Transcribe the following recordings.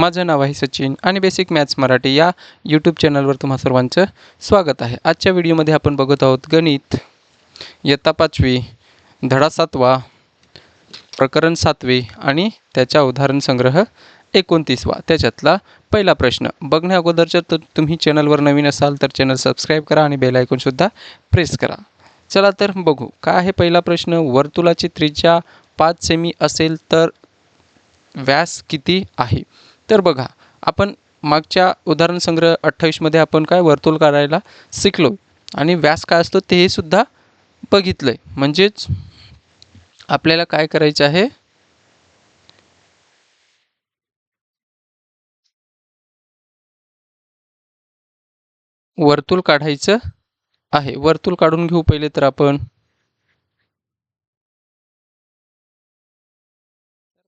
माझं नाव आहे सचिन आणि बेसिक मॅथ्स मराठी या यूट्यूब चॅनलवर तुम्हा सर्वांचं स्वागत आहे. आजच्या व्हिडिओमध्ये आपण बघत आहोत गणित. इयत्ता पाचवी धडा सातवा प्रकरण सातवे आणि त्याच्या उदाहरण संग्रह एकोणतीसवा. त्याच्यातला पहिला प्रश्न. बघण्या अगोदरच्या तर तुम्ही चॅनलवर नवीन असाल तर चॅनल सबस्क्राईब करा आणि बेल आयकॉनसुद्धा प्रेस करा. चला तर बघू. काय आहे पहिला प्रश्न? वर्तुळाची त्रिज्या पाच सेमी असेल तर व्यास किती आहे? तर बघा आपण मागच्या उदाहरण संग्रह अठ्ठावीसमध्ये आपण काय वर्तुळ काढायला शिकलो आणि व्यास काय असतो ते सुद्धा बघितलं आहे म्हणजेच आपल्याला काय करायचं आहे? वर्तुळ काढायचं आहे. वर्तुळ काढून घेऊ पहिले तर आपण.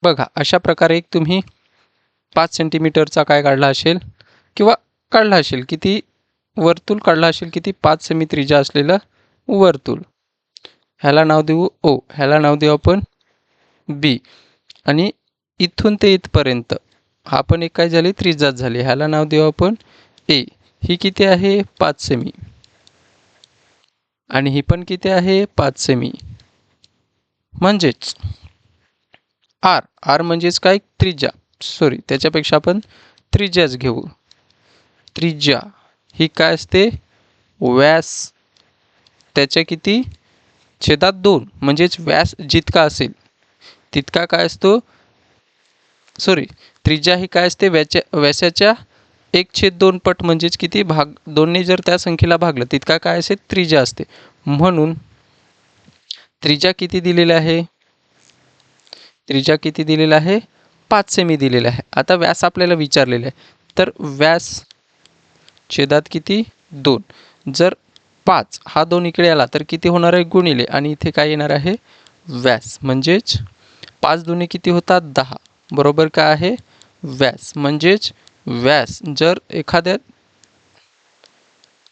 बघा अशा प्रकारे एक तुम्ही पाच सेंटीमीटरचा काय काढला असेल किंवा काढला असेल किती वर्तुळ काढला असेल किती पाच सेमी त्रिजा असलेलं वर्तुळ. ह्याला नाव देऊ ओ ह्याला नाव देऊ आपण बी. आणि इथून ते इथपर्यंत हा पण एक काय झाली? त्रिजात झाली. ह्याला नाव देऊ आपण ए. ही किती आहे? पाच सेमी आणि ही पण किती आहे? पाच सेमी म्हणजेच आर. आर म्हणजेच काय? त्रिज्या. सॉरी त्याच्यापेक्षा आपण त्रिज्याच घेऊ. त्रिज्या ही काय असते? व्यास. त्याच्या किती? छेदात दोन म्हणजेच व्यास जितका असेल तितका काय असतो? सॉरी त्रिज्या ही काय असते? व्याच्या व्यासाच्या एक छेद दोन पट म्हणजेच किती? भाग दोनने जर त्या संख्येला भागलं तितका काय असेल? त्रिज्या असते. म्हणून त्रिज्या किती दिलेली आहे? त्रिज्या किती दिलेला आहे? पाच सेमी दिलेला आहे. आता व्यास आपल्याला विचारलेला आहे. तर व्यास छेदात किती? दोन. जर पाच हा दोन इकडे आला तर किती होणार आहे? गुणिले. आणि इथे काय येणार आहे? व्यास. म्हणजेच पाच दोन्ही किती होतात? दहा. बरोबर काय आहे? व्यास. म्हणजेच व्यास. जर एखाद्या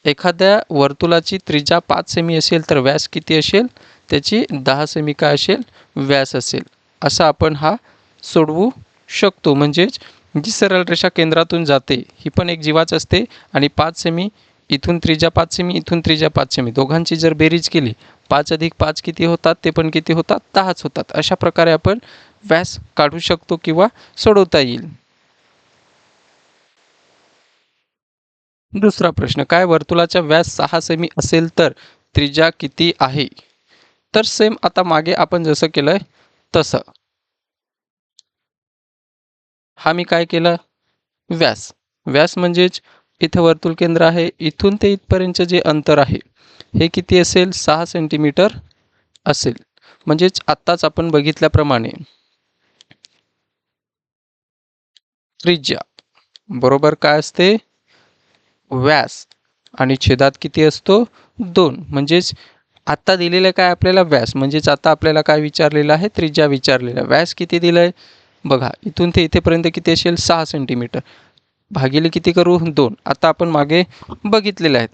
एखाद्या वर्तुळाची त्रिज्या पाच सेमी असेल तर व्यास किती असेल? त्याची दहा सेमी काय असेल? व्यास असेल. असा आपण हा सोडवू शकतो. म्हणजेच जी सरळ रेषा केंद्रातून जाते ही पण एक जीवाच असते. आणि पाच सेमी इथून त्रिजा पाच सेमी इथून त्रिजा पाच सेमी दोघांची जर बेरीज केली पाच अधिक पाच किती होतात? ते पण किती होतात? दहाच होतात. अशा प्रकारे आपण व्यास काढू शकतो किंवा सोडवता येईल. दुसरा प्रश्न काय वर्तुळाचा व्यास सहा सेमी असेल तर त्रिजा किती आहे? तर सेम आता मागे आपण जसं केलंय तसं. हा मी काय केलं? व्यास. व्यास म्हणजेच इथं वर्तुळ केंद्र आहे. इथून ते इथपर्यंतचे जे अंतर आहे हे किती असेल? सहा सेंटीमीटर असेल. म्हणजेच आत्ताच आपण बघितल्याप्रमाणे त्रिज्या. बरोबर काय असते? व्यास. आणि छेदात किती असतो? दोन. म्हणजेच आत्ता दिलेलं काय आपल्याला? व्यास. म्हणजेच आता आपल्याला काय विचारलेलं आहे? त्रिज्या विचारलेला व्यास किती दिलं आहे बघा इथून ते इथेपर्यंत किती असेल? सहा सेंटीमीटर भागिले किती करू? दोन. आता आपण मागे बघितलेले आहेत.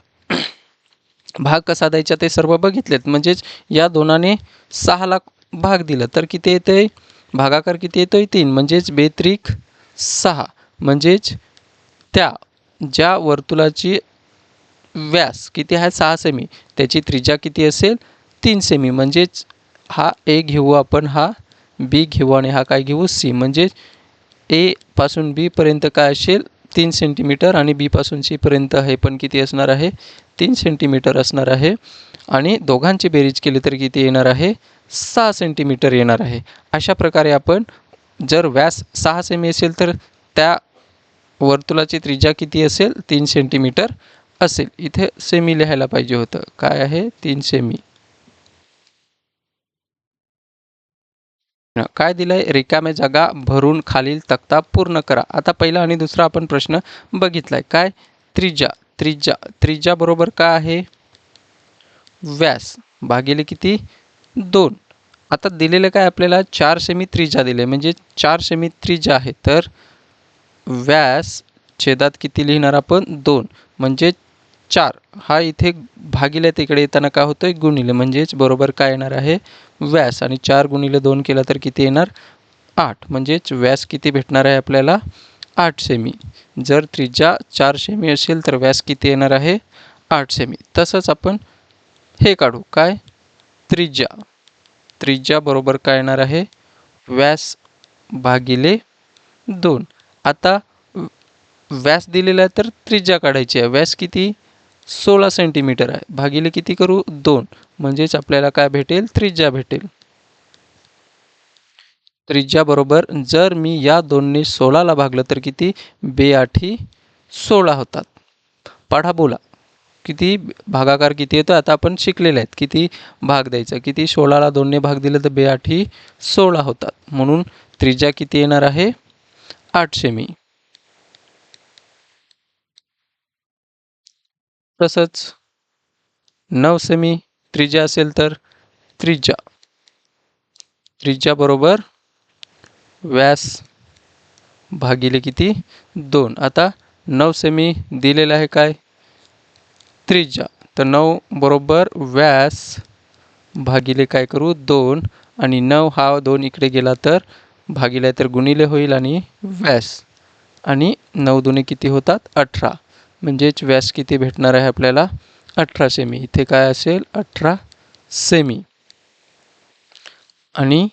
भाग कसा द्यायचा ते सर्व बघितलेत. म्हणजेच या दोनाने सहाला भाग दिला. तर किती येते भागाकार किती येतोय? तीन. म्हणजेच बेत्रिक सहा. म्हणजेच त्या ज्या वर्तुळाची व्यास किती आहे? सहा सेमी त्याची त्रिज्या किती असेल? तीन सेमी म्हणजेच हा ए घेऊ आपण हा बी घेऊ आणि हा काय घेऊ? सी म्हणजे एपासून बीपर्यंत काय असेल? तीन सेंटीमीटर आणि बीपासून सीपर्यंत हे पण किती असणार आहे? तीन सेंटीमीटर असणार आहे. आणि दोघांची बेरीज केली तर किती येणार आहे? सहा सेंटीमीटर येणार आहे. अशा प्रकारे आपण जर व्यास सहा सेमी असेल तर त्या वर्तुळाची त्रिज्या किती असेल? तीन सेंटीमीटर असेल. इथे सेमी लिहायला पाहिजे होतं. काय आहे? तीन सेमी काय दिलंय? रिकाम्या जागा भरून खालील तक्ता पूर्ण करा. आता पहिला आणि दुसरा आपण प्रश्न बघितलाय. काय? त्रिज्या. त्रिज्या. त्रिज्या बरोबर काय आहे? व्यास. भागिले किती? दोन. आता दिलेलं काय आपल्याला? चार सेमी त्रिज्या दिले. म्हणजे चार सेमी त्रिज्या आहे. तर व्यास छेदात किती लिहिणार आपण? दोन. म्हणजे चार. हा इथे भागिले तिकडे येताना काय होतोय? गुणिले. म्हणजेच बरोबर काय येणार आहे? व्यास. आणि चार गुणिले दोन केला तर किती येणार? आठ. म्हणजेच व्यास किती भेटणार आहे आपल्याला? आठ सेमी. जर त्रिज्या चार सेमी असेल तर व्यास किती येणार आहे? आठ सेमी. तसंच आपण हे काढू. काय? त्रिज्या. त्रिज्या बरोबर काय येणार आहे? व्यास भागिले दोन. आता व्यास दिलेला आहे तर त्रिज्या काढायची आहे. व्यास किती? सोळा सेंटीमीटर आहे. भागिले किती करू? दोन. म्हणजेच आपल्याला काय भेटेल? त्रिज्या भेटेल. त्रिज्या बरोबर जर मी या दोनने सोळाला भागलं तर किती? बेआठी सोळा होतात. पाढा बोला. किती भागाकार किती येतो? आता आपण शिकलेले आहेत. किती भाग द्यायचा? किती सोळाला दोनने भाग दिले तर बेआठी सोळा होतात. म्हणून त्रिज्या किती येणार आहे? आठ सेमी तसंच नऊ सेमी त्रिज्या असेल तर त्रिज्या. त्रिज्या बरोबर व्यास भागिले किती? दोन. आता नऊ सेमी दिलेलं आहे काय? त्रिज्या. तर नऊ बरोबर व्यास भागिले काय करू? दोन. आणि नऊ हा दोन इकडे गेला तर भागिले तर गुणिले होईल आणि व्यास. आणि नऊ दुने किती होतात? अठरा. म्हणजेच व्यास किती भेटणार आहे आपल्याला? अठरा सेमी इथे काय असेल? अठरा सेमी आणि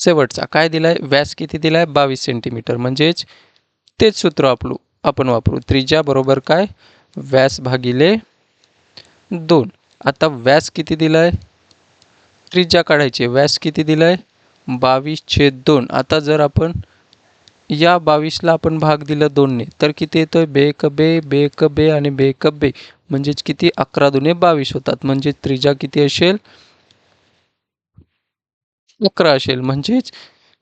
शेवटचा. काय दिलाय? व्यास किती दिलाय? बावीस सेंटीमीटर म्हणजेच तेच सूत्र आपलू आपण वापरू. त्रिज्या बरोबर काय? व्यास भागिले दोन. आता व्यास किती दिलाय? त्रिज्या काढायची व्यास किती दिलाय? बावीस छेद दोन. आता जर आपण या बावीसला आपण भाग दिला दोनने. तर किती येतोय? बेकबे बेकबे आणि बेकबे म्हणजेच किती? अकरा दुने बावीस होतात. म्हणजे त्रिजा किती असेल? अकरा असेल. म्हणजेच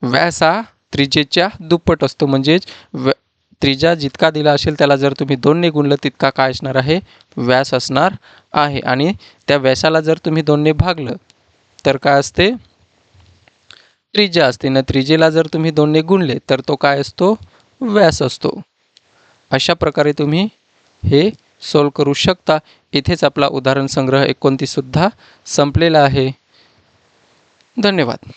व्यास हा त्रिजेच्या दुप्पट असतो. म्हणजेच व्या जितका दिला असेल त्याला जर तुम्ही दोनने गुणलं तितका काय असणार आहे? व्यास असणार आहे. आणि त्या व्यासाला जर तुम्ही दोनने भागलं तर काय असते? त्रिज्या असते. ना त्रिज्येला जर तुम्ही दोनने गुणले तर तो काय असतो? व्यास असतो. अशा प्रकारे तुम्ही हे सॉल्व करू शकता. इथेच आपला उदाहरण संग्रह एकोणतीससुद्धा संपलेला आहे. धन्यवाद.